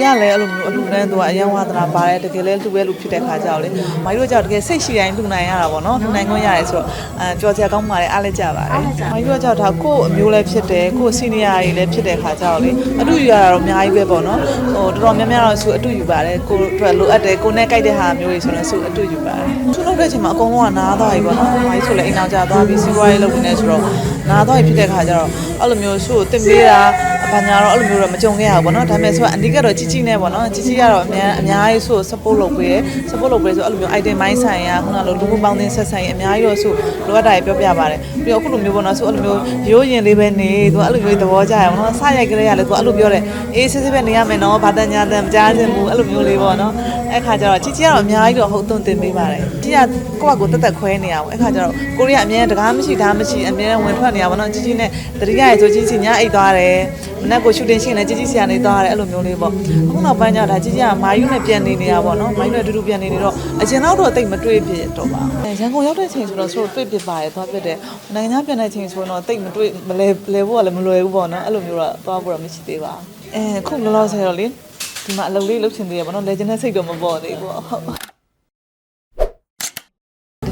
ကြီးကလည်းအဲ့လိုမျိုးအလူတန်းသူကအယံဝါသနာပါတယ်တကယ်လဲလူပဲလူဖြစ်တဲ့ခါကြောက်လေမာကြီးတို့ကြောက်တကယ်စိတ်ရှိတိုင်းလူနိုင်ရတာပေါ့နော်လူနိုင်ခွင့်ရတယ်ဆိုတော့အဲကြော်ကြကောင်းပါတယ်အားလည်းကြပါတယ်မာကြီးတို့ကြောက်တာကို့အမျိုးလည်းဖြစ်တယ်ကို့စီနီယာတွေလည်းဖြစ်တဲ့ခါကြောက်လေအတူယူရတာတော့အများကြီးပဲပေါ့နော်ဟိုတော်တော်များများတော့သူအတူယူပါတယ်ကိုအတွက်လိုအပ်တယ်ကိုနဲ့ကြိုက်တဲ့ဟာမျိုးတွေဆိုတော့သူအတူယူပါတယ်သူလုပ်တဲ့အချိန်မှာအကုန်လုံးကနားသွားပြီပေါ့နော်မာကြီးဆိုလည်းအိမ်အောင်ကြသွားပြီးစီးပွားရေးလုပ်နေတယ်ဆိုတော့နားသွားပြီဖြစ်တဲ့ခါကျတော့အဲ့လိုမျိုးသူ့ကိုတင်ပေးတာ ဘာညာတော့အဲ့လိုမျိုးတော့မကြုံခဲ့ရဘူးပေါ့နော်ဒါပေမဲ့ဆိုတော့အန်ဒီကတော့ជីជីနဲ့ပေါ့နော်ជីជីကတော့အများအများကြီးဆို support လုပ်ပေးတယ် support လုပ်ပေးဆိုအဲ့လိုမျိုး item မိုင်းဆိုင်ရာခုနလိုလူမှုပေါင်းသင်းဆက်ဆိုင်ရာအများကြီးတော့ဆိုလိုအပ်တာတွေပြောပြပါတယ်ပြီးတော့အခုလိုမျိုးပေါ့နော်ဆိုအဲ့လိုမျိုးရိုးရင်လေးပဲနေသူအဲ့လိုမျိုးသဘောကျရအောင်နော်စရိုက်ကြရလေသူအဲ့လိုပြောတယ်အေးစစ်စစ်ပဲနေရမယ်နော်ဘာတညာတန်မကြားချင်ဘူးအဲ့လိုမျိုးလေးပေါ့နော်အဲ့ခါကျတော့ជីជីကတော့အများကြီးတော့ဟုတ်သွန်တင်ပေးပါတယ်ជីကကိုယ့်ဘက်ကိုတက်တက်ခွဲနေရအောင်အဲ့ခါကျတော့ကိုရီးယားအမြဲတကားမရှိဓာတ်မရှိအမြဲဝင်ထွက်နေရပါတော့ជីជីနဲ့တတိယရေဆိုជីជីညအိတ်သွားတယ် မနက်ကိုရှူတင်ရှိနေជីជីဆရာနေသွားတယ်အဲ့လိုမျိုးလေးပေါ့အခုနောက်ပိုင်းကျတော့ဒါជីជីကမာယူနဲ့ပြန်နေနေတာပေါ့နော်မာယူနဲ့အတူတူပြန်နေနေတော့အကျဉ်းတော့တော့တိတ်မတွေ့ဖြစ်တော့ပါရန်ကုန်ရောက်တဲ့ချိန်ဆိုတော့ဆိုတော့တွေ့ဖြစ်ပါတယ်သွားဖြစ်တယ်နိုင်ငံခြားပြန်တဲ့ချိန်ဆိုတော့တိတ်မတွေ့မလဲလဲဖို့ကလည်းမလွယ်ဘူးပေါ့နော်အဲ့လိုမျိုးတော့သွားဖို့တော့မရှိသေးပါဘူးအဲခုလောလောဆယ်တော့လေဒီမှာအလုပ်လေးလုပ်ချင်သေးရပေါ့နော်လေကျင်တဲ့စိတ်တော့မပေါ်သေးဘူးပေါ့ဟုတ်ဒီ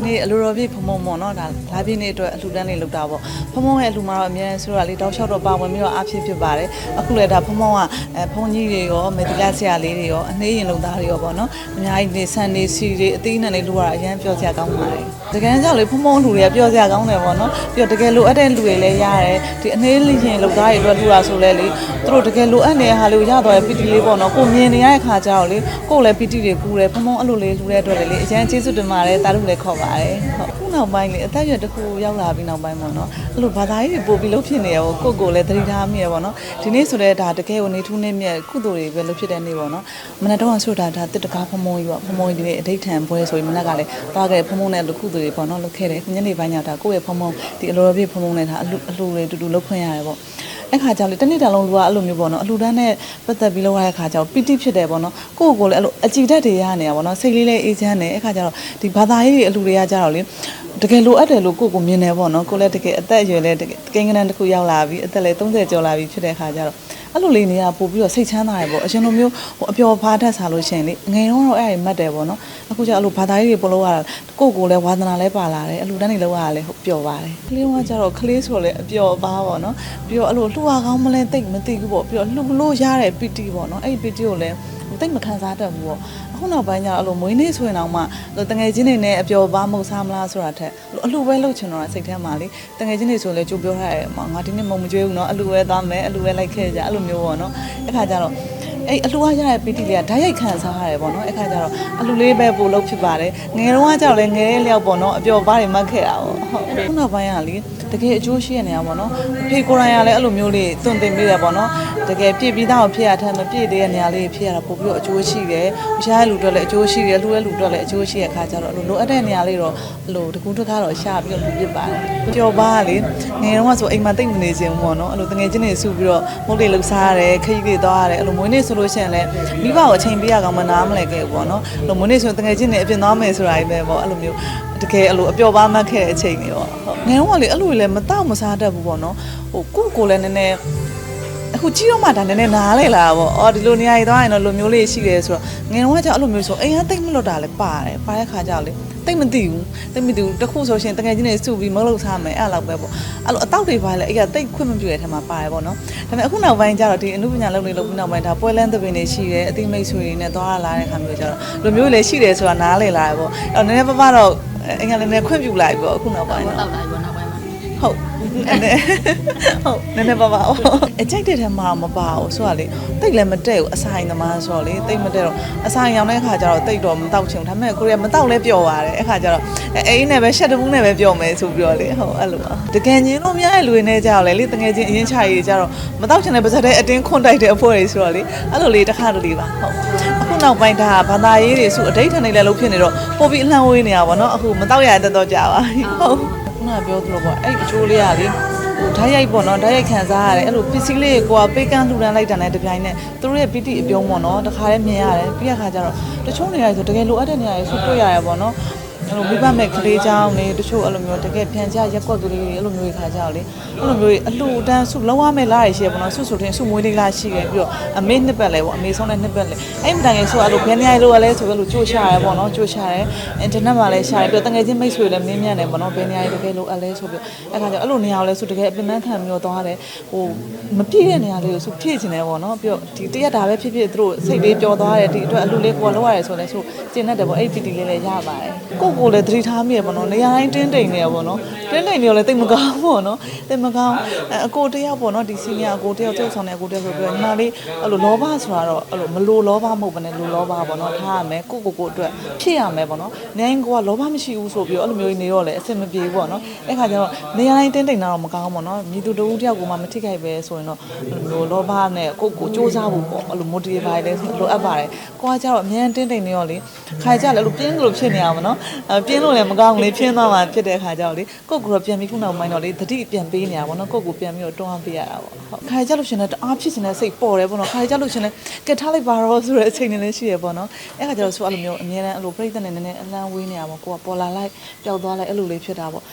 နေ့အလိုတော်ပြည့်ဖုံဖုံပေါ့နော်ဒါလာပြည့်နေ့အတွက်အလှူဒန်းလေးလုပ်တာပေါ့ဖုံဖုံရဲ့အလှူမှာတော့အများကြီးဆိုတော့လေတောက်လျှောက်တော့ပါဝင်ပြီးတော့အားဖြစ်ဖြစ်ပါတယ်အခုလည်းဒါဖုံဖုံကအဲဖုံကြီးတွေရောမေတ္တာဆရာလေးတွေရောအနှေးရင်လုပ်သားတွေရောပေါ့နော်အများကြီးနေဆန်နေစီတွေအသေးနဲ့လေးလုပ်ရတာအရန်ပြောစရာကောင်းပါတယ်တကယ်ကြောင့်လေဖုံဖုံလူတွေကပြောစရာကောင်းတယ်ပေါ့နော်ပြီးတော့တကယ်လိုအပ်တဲ့လူတွေလည်းရတယ်ဒီအနှေးလေးရင်လုပ်သားတွေအတွက်လူတာဆိုလဲလေသူတို့တကယ်လိုအပ်နေတဲ့ဟာလေးကိုရတော့ပီတီလေးပေါ့နော်ကိုမြင်နေရတဲ့ခါကျတော့လေကိုလည်းပီတီတွေကူတယ်ဖုံဖုံအဲ့လိုလေးလူတဲ့အတွက်လည်းလေအရန်ကျေးဇူးတင်ပါတယ်တားလို့လည်းခေါ်ပါတယ်ဟုတ်ခုနောက်ပိုင်းလေအသက်အရွယ်တစ်ခုရောက်လာပြီးနောက်ပိုင်းပေါ့နော်အဲ့လိုဘာသာရေးတွေပို့ပြီးလုပ်ဖြစ်နေရပေါ့ကိုကိုလည်းသတိထားမိရပေါ့နော်ဒီနေ့ဆိုတော့ဒါတကယ်ကိုနေထူးနေမြတ်ကုသိုလ်တွေပဲလုပ်ဖြစ်တဲ့နေ့ပေါ့နော်မနက်တော့ဆိုတာဒါတစ်တကားဖုံဖုံကြီးပေါ့ဖုံဖုံကြီးဒီနေ့အဋိဌံပွဲဆိုရင်မနက်ကလည်းသွားခဲ့ဖုံဖုံနဲ့လူကုသိုလ်တွေပေါ့နော်လုပ်ခဲ့တယ်ညနေပိုင်းကျတော့ကိုယ့်ရဲ့ဖုံဖုံဒီအလိုတော်ပြည့်ဖုံဖုံနဲ့ဒါအလူအလူတွေတူတူလုပ်ခွင့်ရတယ်ပေါ့ အဲ့ခါကျတော့လေတစ်နေ့တလုံးလူကအဲ့လိုမျိုးပေါ့နော်အလှူဒန်းနဲ့ပတ်သက်ပြီးလောက်ရတဲ့ခါကျတော့ပီတိဖြစ်တယ်ပေါ့နော်ကိုယ့်ကိုယ်လည်းအဲ့လိုအကြည်တက်တွေရနေတာပေါ့နော်စိတ်လေးလေးအေးချမ်းတယ်အဲ့ခါကျတော့ဒီဘာသာရေးတွေအလှူတွေကကြတော့လေတကယ်လိုအပ်တယ်လို့ကိုယ့်ကိုမြင်တယ်ပေါ့နော်ကိုယ်လည်းတကယ်အသက်အရွယ်လည်းတကယ်ကိန်းကနန်းတစ်ခုရောက်လာပြီအသက်လည်း30ကျော်လာပြီဖြစ်တဲ့ခါကျတော့ အဲ့လိုလေးနေရပို့ပြီးတော့စိတ်ချမ်းသာတယ်ပေါ့အရှင်လိုမျိုးဟိုအပျော်ဖားတတ်စားလို့ရှိရင်လေငယ်တော့တော့အဲ့ဒါမှတ်တယ်ပေါ့နော်အခုကျအဲ့လိုဘာသာရေးတွေပို့လို့ရတာကိုယ့်ကိုယ်လည်းဝါသနာလည်းပါလာတယ်အလှူဒန်းတွေလောက်ရတာလည်းဟုတ်ပျော်ပါတယ်ကလေးကကျတော့ကလေးဆိုလည်းအပျော်ပါပေါ့နော်ပြီးတော့အဲ့လိုလှူပါကောင်းမလဲတိတ်မသိဘူးပေါ့ပြီးတော့လှူလို့ရတဲ့ပီတီပေါ့နော်အဲ့ဒီပီတီကိုလည်းတိတ်မခံစားတတ်ဘူးပေါ့အ ခုနောက်ပိုင်းကျတော့အဲ့လိုမွေးနေ့ဆိုရင်တော့မှတငယ်ချင်းတွေနဲ့အပျော်ပါမဟုတ်စားမလားဆိုတာထက်အလှူပဲလုပ်ချင်တော့စိတ်ထဲမှာလေတငယ်ချင်းတွေဆိုလည်းကြိုးပြောထားတယ်ငါဒီနေ့မုံမကျွေးဘူးเนาะအလှူပဲသားမယ်အလှူပဲလိုက်ခဲ့ကြအဲ့လိုမျိုးပေါ့เนาะအဲ့ခါကျတော့ အဲ့အလှူရရတဲ့ပီတီလေးကဓာတ်ရိုက်ခံစားရတယ်ပေါ့နော်အဲ့ခါကျတော့အလှူလေးပဲပို့လို့ဖြစ်ပါတယ်ငယ်တော့ကကြောက်လဲငယ်တဲ့လျောက်ပေါ့နော်အပျော်ပါးတွေမှတ်ခဲ့တာပေါ့ဟုတ်ခုနောက်ပိုင်းကလေတကယ်အကျိုးရှိရနေတာပေါ့နော်အဖေကိုယ်တိုင်ကလည်းအဲ့လိုမျိုးလေးသွန်သင်ပေးတယ်ပေါ့နော်တကယ်ပြည့်ပြီးသားကိုဖြစ်ရတဲ့မပြည့်သေးတဲ့နေရာလေးဖြစ်ရတာပို့ပြီးတော့အကျိုးရှိတယ်ရှားတဲ့လူတွေလည်းအကျိုးရှိတယ်လှူတဲ့လူတွေလည်းအကျိုးရှိရခါကျတော့အဲ့လိုလိုအပ်တဲ့နေရာလေးတော့အဲ့လိုတကူးတစ်ခါတော့ရှာပြီးတော့လူပြစ်ပါတယ်ပျော်ပါကလေငယ်တော့ကဆိုအိမ်မှာတိတ်မနေခြင်းဘူးပေါ့နော်အဲ့လိုတငယ်ချင်းတွေစုပြီးတော့မုတ်တွေလှူစားရတယ်ခရီးတွေသွားရတယ်အဲ့လိုမွေးနေ့ဆိုလို့ရှိရင်လည်းမိဘကိုအချိန်ပေးရကောင်မနားမလဲခဲ့ဘူးပေါ့နော်အဲ့လိုမွေးနေ့ဆိုတငယ်ချင်းတွေအပြင်သွားမယ်ဆိုတာကြီးပဲပေါ့အဲ့လိုမျိုးတကယ်အဲ့လိုအပျော်ပါမှတ်ခဲ့တဲ့အချိန်တွေပေါ့ဟုတ်ငယ်တော့ကလေအဲ့လိုလည်းမတော့မစားတတ်ဘူးပေါ့နော်ဟိုကိုကိုလည်းနည်းနည်းအခုကြီးတော့မှဒါနည်းနည်းနားလေလာပေါ့။အော်ဒီလိုနေရာကြီးသွားရင်တော့လိုမျိုးလေးရှိတယ်ဆိုတော့ငယ်တော့ကကြောက်အဲ့လိုမျိုးဆိုအိမ်ကတိတ်မလွတ်တာလည်းပါတယ်။ပါတဲ့ခါကြောက်လေ တိတ်မသိဘူး။တိတ်မသိဘူး။တခုဆိုရှင်တကယ်ချင်းနေစုပြီးမလုပ်စားမယ်အဲ့လောက်ပဲပေါ့။အဲ့လိုအတောက်တွေပါလေအဲ့ကတိတ်ခွင့်မပြုတဲ့ထဲမှာပါတယ်ပေါ့နော်။ဒါပေမဲ့အခုနောက်ပိုင်းကျတော့ဒီအမှုပညာလုပ်နေလို့နောက်ပိုင်းဒါပွဲလန်းသပင်တွေရှိတယ်အသိမိတ်ဆွေတွေနဲ့သွားလာတဲ့ခါမျိုးကျတော့လိုမျိုးလည်းရှိတယ်ဆိုတာနားလေလာတယ်ပေါ့။အဲ့တော့နည်းနည်းပါးပါးတော့အင်္ဂလိပ်နဲ့ခွင့်ပြုလိုက်ပေါ့အခုနောက်ပိုင်းတော့ ဟုတ်ဟုတ်နည်းနည်းပါပါအကြိုက်တဲ့ထဲမှာမပါဘူးဆိုတော့လေတိတ်လည်းမတက်ဘူးအဆိုင်သမားဆိုတော့လေတိတ်မတက်တော့အဆိုင်ရောက်တဲ့အခါကျတော့တိတ်တော့မတောက်ချင်ဘူးဒါပေမဲ့ကိုရီးယားမတောက်လဲပျော်ပါတယ်အခါကျတော့အဲအင်းနဲ့ပဲရှက်တပူးနဲ့ပဲပျော်မယ်ဆိုပြီးတော့လေဟုတ်အဲ့လိုပါတကယ်ချင်းတော့များရဲ့လူတွေနဲ့ကြတော့လေလေတကယ်ချင်းအရင်ချရည်ကြတော့မတောက်ချင်တဲ့ပါဇက်တဲ့အတင်းခွန်တိုက်တဲ့အဖွဲ့တွေဆိုတော့လေအဲ့လိုလေတစ်ခါတလေပါဟုတ်အခုနောက်ပိုင်းဒါဘာသာရေးတွေစုအတိတ်ထန်နေလဲလို့ဖြစ်နေတော့ပိုပြီးအလှမ်းဝေးနေတာပေါ့နော်အခုမတောက်ရတဲ့တော့ကြပါဟုတ် နကပြောသလိုပေါ့အဲ့အချိုးလေးကလေဟိုဓာတ်ရိုက်ပေါ့နော်ဓာတ်ရိုက်ခံစားရတယ်အဲ့လိုပစ္စည်းလေးကိုကပေးကန်းလှူဒန်းလိုက်တာနဲ့တပြိုင်နက်သူတို့ရဲ့ပီတိအပြုံးပေါ့နော်တခါတည်းမြင်ရတယ်ပြီးရခါကျတော့တချို့နေရာတွေဆိုတကယ်လိုအပ်တဲ့နေရာတွေဆိုတွေ့ရတယ်ပေါ့နော် အဲ့လိုမိဘမဲ့ကလေးကြောင်းနေတချို့အဲ့လိုမျိုးတကယ်ပြန်ကြရက်ကွက်သူတွေအဲ့လိုမျိုးခါကြတော့လေအဲ့လိုမျိုးအလှူတန်းဆုလုံးဝမဲ့လားရရှိရပေါ့နော်ဆုဆိုတင်ဆုမွေးလေးလားရှိတယ်ပြီးတော့အမေနှစ်ပတ်လဲပေါ့အမေဆုံးတဲ့နှစ်ပတ်လဲအဲ့မတိုင်ရင်ဆိုအဲ့လိုဘယ်နေရာလိုလဲဆိုပြီးလို့ကြိုးရှာရဲပေါ့နော်ကြိုးရှာရဲအင်တာနက်မှာလည်းရှာရဲပြီးတော့တငယ်ချင်းမိတ်ဆွေလည်းမင်းမြန်တယ်ပေါ့နော်ဘယ်နေရာတကယ်လိုအပ်လဲဆိုပြီးအဲ့ခါကျအဲ့လိုနေရာကိုလဲဆိုတကယ်အပင်ပန်းခံပြီးတော့သွားတယ်ဟိုမပြည့်တဲ့နေရာလေးကိုဆိုဖြည့်ချင်တယ်ပေါ့နော်ပြီးတော့ဒီတရက်တာပဲဖြစ်ဖြစ်သူတို့စိတ်လေးပျော်သွားတယ်ဒီအတွက်အလှူလေးကိုကလောက်ရတယ်ဆိုလဲဆိုကျင်တတ်တယ်ပေါ့အဲ့ PT လေးလည်းရပါတယ်ကိုကိုလည်းသတိထားမိရပေါ့နော်နေရာတိုင်းတင်းတိမ်နေရပေါ့နော်တင်းတိမ်နေရောလည်းတိတ်မကောင်းပေါ့နော်တိတ်မကောင်းအကိုတယောက်ပေါ့နော်ဒီစီနီယာအကိုတယောက်ကျုပ်ဆောင်တဲ့အကိုတယောက်ဆိုပြီးတော့ညီမလေးအဲ့လိုလောဘဆိုတာတော့အဲ့လိုမလိုလောဘမဟုတ်ဘဲနဲ့လိုလောဘပေါ့နော်ထားရမယ်ကိုကိုကိုအတွက်ဖြစ်ရမယ်ပေါ့နော်နေရင်ကိုကလောဘမရှိဘူးဆိုပြီးတော့အဲ့လိုမျိုးနေရောလေအဆင်မပြေဘူးပေါ့နော်အဲ့ခါကျတော့နေရာတိုင်းတင်းတိမ်တာတော့မကောင်းပေါ့နော်မြည်သူတဦးတယောက်ကိုမှမထိခိုက်ပဲဆိုရင်တော့အဲ့လိုလောဘနဲ့ကိုကိုစူးစမ်းဖို့ပေါ့အဲ့လို motivate ပါတယ်လိုအပ်ပါတယ်ကိုကကျတော့အမြန်တင်းတိမ်နေရောလေခါကျလည်းအဲ့လိုပြင်းလို့ဖြစ်နေအောင်ပေါ့နော်အဲပြင်းလို့လည်းမကောင်းဘူးလေပြင်းသွားမှဖြစ်တဲ့ခါကျတော့လေကိုကိုတော့ပြန်ပြီးခုနောက်ပိုင်းတော့လေတတိပြန်ပေးနေရပါတော့ကိုကိုပြန်ပြီးတော့တွန်းအားပေးရတာပေါ့ဟုတ်ခါကျလို့ရှင်လည်းတအားဖြစ်နေတဲ့စိတ်ပေါ်တယ်ပေါ့နော်ခါကျလို့ရှင်လည်းကက်ထားလိုက်ပါတော့ဆိုတဲ့အချိန်တွေလည်းရှိရပေါ့နော်အဲ့ခါကျတော့ဆိုအဲ့လိုမျိုးအများတန်းအဲ့လိုပြိတ္တနဲ့နည်းနည်းအလန်းဝေးနေရပါကိုကပေါ်လာလိုက်ပျောက်သွားလိုက်အဲ့လိုလေးဖြစ်တာပေါ့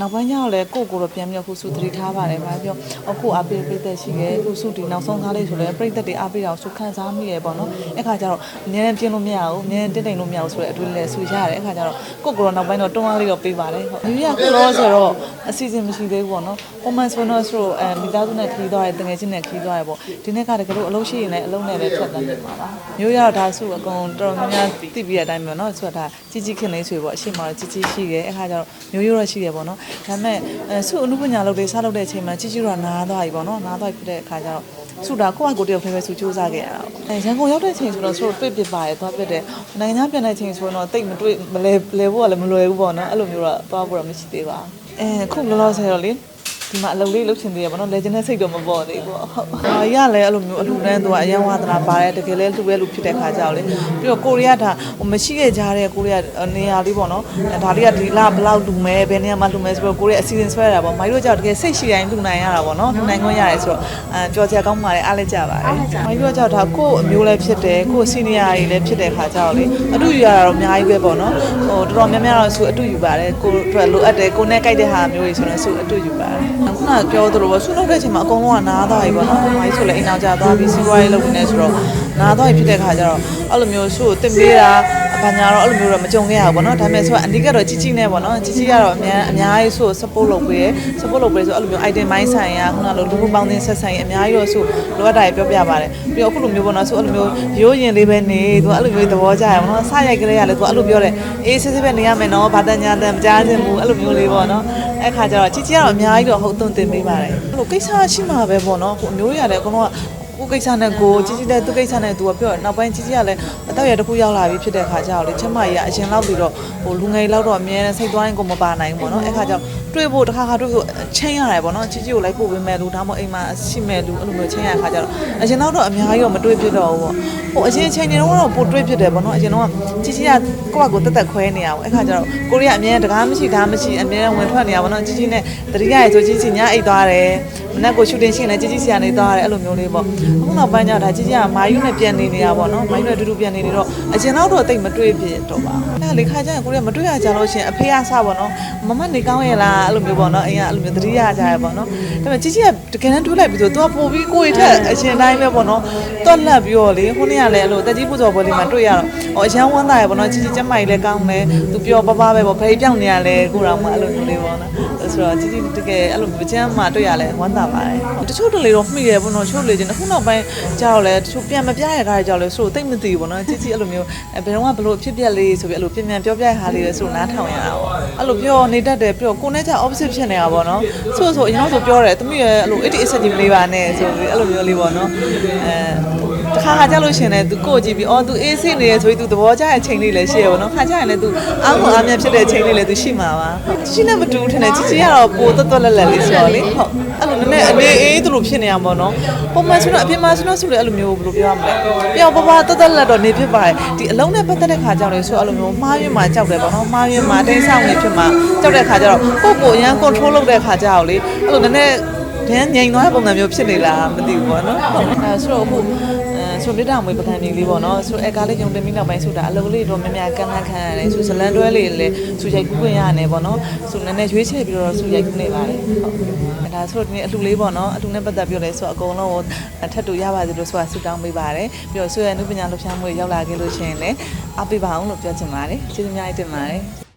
နောက်ပိုင်းကျတော့လည်းကိုကိုတော့ပြန်ပြီးခုစုသတိထားပါတယ်ဗျာပြောအခုအပေးပြည့်တဲ့ရှိခဲ့ခုစုဒီနောက်ဆုံးကားလေးဆိုလည်းပြိတ္တတွေအပေးအောင်စုခန်းစားမိရပေါ့နော်အဲ့ခါကျတော့အများနဲ့ပြင်းလို့မရဘူးအများနဲ့တင်းတိမ်လို့မရဘူးဆိုတဲ့အတွေ့လည်းဆူရတယ်အဲ့ခါကျတော့ကိုကိုတော့နောက်ပိုင်းတော့တွန်းအားလေးတော့ပေးပါတယ်ဟုတ်ဒီရကလောဆိုတော့အစီအစဉ်မရှိသေးဘူးပေါ့နော်ပုံမှန်ဆိုတော့ဆိုတော့အဲမိသားစုနဲ့ခီးသွားတယ်တငယ်ချင်းနဲ့ခီးသွားတယ်ပေါ့ဒီနေ့ကတကယ်လို့အလုံးရှိရင်လည်းအလုံးနဲ့ပဲဖြတ်တန်းနေပါပါမျိုးရတော့ဒါစုအကုန်တော်တော်များများသိပြီးတဲ့အတိုင်းပဲနော်ဆိုတော့ဒါကြီးကြီးခင်လေးဆိုပေါ့အရှိမတော့ကြီးကြီးရှိတယ်အဲ့ခါကျတော့မျိုးရိုးတော့ရှိတယ်ပေါ့နော်ဒါပေမဲ့အဲစုအမှုပညာလုပ်တွေစလုပ်တဲ့အချိန်မှာကြီးကြီးတော့နားသွားပြီပေါ့နော်နားသွားပြီဖြစ်တဲ့အခါကျတော့စုတာကိုယ့်အကိုတယောက်ထဲပဲစုစူးစမ်းခဲ့ရတာပေါ့အဲရန်ကုန်ရောက်တဲ့ချိန်ဆိုတော့ဆိုတော့တွေ့ပြပါတယ်သွားပြတယ်နိုင်ငံခြားပြန်တဲ့ချိန်ဆိုတော့တိတ်မတွေ့မလဲလဲဖို့ကလည်းမလွယ်ဘူးပေါ့နော်အဲ့လိုမျိုးတော့သွားဖို့တော့မရှိသေးပါဘူးအဲခုလောလောဆယ်တော့လေ ဒီမှာအလုပ်လေးလုပ်ချင်သေးရပါတော့လေကျင်တဲ့စိတ်တော့မပေါ်သေးဘူးပေါ့ဟုတ်။ဟာရလဲအဲ့လိုမျိုးအလှူဒန်းသူကအယံဝါသနာပါတယ်တကယ်လဲလှူပဲလှူဖြစ်တဲ့ခါကြောက်လေပြီးတော့ကိုရီးယားဒါဟိုမရှိခဲ့ကြတဲ့ကိုရီးယားနေရာလေးပေါ့နော်ဒါလေးကဒီလဘလောက်လှူမဲဘယ်နေရာမှာလှူမဲဆိုတော့ကိုရီးယားအစီအစဉ်ဆွဲရတာပေါ့မိုင်းတို့ကြောက်တကယ်စိတ်ရှိတိုင်းလှူနိုင်ရတာပေါ့နော်လှူနိုင်ခွင့်ရတယ်ဆိုတော့အဲကြော်ကြကောင်းပါတယ်အားလည်းကြပါတယ်မိုင်းတို့ကြောက်ဒါကို့အမျိုးလည်းဖြစ်တယ်ကို့စီနီယာကြီးလည်းဖြစ်တဲ့ခါကြောက်လေအတူယူရတာတော့အများကြီးပဲပေါ့နော်ဟိုတော်တော်များများတော့သူအတူယူပါတယ်ကိုအတွက်လိုအပ်တယ်ကိုနဲ့ကြိုက်တဲ့ဟာမျိုးကြီးဆိုတော့သူအတူယူပါတယ်ခုနပြောသလိုပဲဆုလုပ်တဲ့အချိန်မှာအကုန်လုံးကနားသွားပြီပေါ့နော်။မိုင်းဆိုလည်းအိမ်အောင်ကြသွားပြီးစီးပွားရေးလုပ်နေဆိုတော့နားသွားပြီဖြစ်တဲ့ခါကျတော့အဲ့လိုမျိုးဆုကိုတင်ပေးတာ ဘာညာတော့အဲ့လိုမျိုးတော့မကြုံခဲ့ရဘူးပေါ့နော်။ဒါပေမဲ့ဆိုတော့အနိကတော့ကြီးကြီးနဲ့ပေါ့နော်။ကြီးကြီးကတော့အများအများကြီးဆုကို support လုပ်ပေးတယ်။ support လုပ်ပေးဆိုအဲ့လိုမျိုး item မိုင်းဆိုင်ရာခုနလိုလူမှုပေါင်းသင်းဆက်ဆံရေးအများကြီးတော့ဆုလိုအပ်တာတွေပြောပြပါတယ်။ပြီးတော့အခုလိုမျိုးပေါ့နော်ဆုအဲ့လိုမျိုးရိုးရင်လေးပဲနေသူအဲ့လိုမျိုးသဘောကျရပေါ့နော်။စရိုက်ကလေးကလည်းသူအဲ့လိုပြောတယ်။အေးစစ်စစ်ပဲနေရမယ်နော်။ဘာတညာတန်မကြားခြင်းဘူးအဲ့လိုမျိုးလေးပေါ့နော်။အဲ့ခါကျတော့ကြီးကြီးကတော့အများကြီးတော့ဟုတ်သွန်တင်ပေးပါတယ်။အဲ့လိုကိစ္စရှိမှာပဲပေါ့နော်။ကိုအမျိုးရတယ်အကုန်လုံး ကကိုကိစ္စနဲ့ကိုကြီးကြီးတဲ့သူကိစ္စနဲ့သူကပြောနောက်ပိုင်းကြီးကြီးကလည်းအတော့ရတစ်ခုရောက်လာပြီဖြစ်တဲ့ခါကျတော့လေချက်မကြီးကအရင်လောက်ပြီးတော့ဟိုလူငယ်လောက်တော့အများနဲ့စိတ်သွားရင်ကိုမပါနိုင်ဘူးပေါ့နော်အဲ့ခါကျတော့ တွေ့ဖို့တစ်ခါခါတွေ့ဖို့ချင်းရတယ်ပေါ့နော်ကြီးကြီးကိုလိုက်ပို့ပေးမယ်လူဒါမှမဟုတ်အိမ်မှာရှိမဲ့လူအဲ့လိုမျိုးချင်းရတဲ့ခါကျတော့အရင်တော့တော့အများကြီးတော့မတွေ့ဖြစ်တော့ဘူးပေါ့ဟိုအရင်ချင်းနေတော့ပိုတွေ့ဖြစ်တယ်ပေါ့နော်အရင်တော့ကြီးကြီးကကိုယ့်ဘက်ကိုတက်တက်ခွဲနေရအောင်အဲ့ခါကျတော့ကိုရီးယားအများတကားမရှိဒါမရှိအများဝင်ထွက်နေရပါတော့ကြီးကြီးနဲ့တတိယရေဆိုကြီးကြီးညအိတ်သွားတယ်မနေ့ကရှူတင်ရှင်းလဲကြီးကြီးဆရာနေသွားတယ်အဲ့လိုမျိုးလေးပေါ့အခုနောက်ပိုင်းကျတော့ဒါကြီးကြီးကမာယူနဲ့ပြန်နေနေတာပေါ့နော်မာယူနဲ့အတူတူပြန်နေနေတော့အရင်တော့တော့တိတ်မတွေ့ဖြစ်တော့ပါအဲ့လေခါကျရင်ကိုရီးယားမတွေ့ရကြလို့ရှင်အဖေကစပေါ့နော်မမနေကောင်းရဲ့လားအဲ့လိုမျိုးပေါ့နော်အိမ်ကအဲ့လိုမျိုးတတိယကြရပေါ့နော်ဒါပေမဲ့ကြီးကြီးကတကယ်တမ်းတွေးလိုက်ပြီးဆိုတော့ तू ကပို့ပြီးကိုယ့်ရဲ့ထက်အရှင်တိုင်းပဲပေါ့နော်တွက်လက်ပြီးတော့လေခုနေ့ကလည်းအဲ့လိုတက်ကြီးပူဇော်ပွဲလေးမှာတွေ့ရတော့ဟောအရန်ဝမ်းသာရပေါ့နော်ကြီးကြီးကျမကြီးလည်းကောင်းတယ်သူပြောပပပဲပေါ့ဖေးပြောင်းနေရလဲကိုတော်မှအဲ့လိုမျိုးလေးပေါ့နော်ဆိုတော့ကြီးကြီးတကယ်အဲ့လိုမျိုးကျမ်းမှာတွေ့ရလဲဝမ်းသာပါတယ်တချို့တလေတော့မှီတယ်ပေါ့နော်ချို့လေချင်းအခုနောက်ပိုင်းကြာတော့လဲတချို့ပြန်မပြရတဲ့ခါကြောက်လဲဆိုတော့တိတ်မသိဘူးပေါ့နော်ကြီးကြီးအဲ့လိုမျိုးဘယ်တော့မှဘလို့ဖြစ်ပြက်လေးဆိုပြီးအဲ့လိုပြန်ပြန်ပြောပြရဟာလေးလဲဆိုတော့နားထောင်ရတာပေါ့အဲ့လိုပြောနေတတ်တယ်ပြောကိုနဲ့ကြ opposite ဖြစ်နေတာပေါ့နော်ဆိုဆိုအရင်တော့ဆိုပြောတယ်တမီးရဲ့အဲ့လို80 80လေးပါနဲ့ဆိုပြီးအဲ့လိုမျိုးလေးပေါ့နော်အဲ တခါခါကြလို့ရှင်လဲ तू ကိုကြည့်ပြီးအော် तू အေးစိနေရဆိုပြီး तू သဘောကျတဲ့အချိန်လေးလည်းရှိရပါတော့ခါကြရင်လည်း तू အားမအားမြတ်ဖြစ်တဲ့အချိန်လေးလည်း तू ရှိမှာပါကြီးနဲ့မတူဘူးထင်တယ်ကြီးကြီးကတော့ပိုတွတ်တွတ်လက်လက်လေးဆိုတော့လေဟုတ်အဲ့လိုနည်းနည်းအနေအေးသူလိုဖြစ်နေရမှာပေါ့နော်ပုံမှန်ဆိုတော့အပြင်မှာဆိုတော့ဆိုလေအဲ့လိုမျိုးဘယ်လိုပြောရမလဲပျောက်ပပတွတ်တွတ်လက်တော့နေဖြစ်ပါတယ်ဒီအလုံးနဲ့ပတ်သက်တဲ့ခါကြောင့်လေဆိုအဲ့လိုမျိုးမှားယွင်းမှာကြောက်တယ်ပေါ့နော်မှားယွင်းမှာတိတ်ဆောက်နေဖြစ်မှာကြောက်တဲ့ခါကျတော့ကိုယ့်ကိုယ်အရန် control လုပ်တဲ့ခါကျတော့လေအဲ့လိုနည်းနည်းဒန်းငြိမ်သွားတဲ့ပုံစံမျိုးဖြစ်နေလားမသိဘူးပေါ့နော်ဟုတ်အဲဆိုတော့အခုအဲ ဆိုဆိုမေတ္တာမွေပကံကြီးလေးပေါ့နော်ဆိုအဲကားလေးညုံတင်ပြီးနောက်ပိုင်းဆိုတာအလုပ်လေးတော့များများကန့်လန့်ခံရတယ်ဆိုဇလန်တွဲလေးလည်းစူရိုက်ကူးခွင့်ရတယ်ပေါ့နော်ဆိုနည်းနည်းရွေးချယ်ပြီးတော့စူရိုက်ကူးနေပါတယ်ဟုတ်အဲဒါဆိုတော့ဒီနေ့အလှလေးပေါ့နော်အလှနဲ့ပတ်သက်ပြီးတော့လဲဆိုတော့အကုန်လုံးကိုထပ်တူရပါစေလို့ဆိုတာဆုတောင်းပေးပါတယ်ပြီးတော့ဆိုရအနုပညာလှူရှားမှုတွေရောက်လာခဲ့လို့ရှိရင်လည်းအားပေးပါအောင်လို့ပြောချင်ပါတယ်ကျေးဇူးများတင်ပါတယ်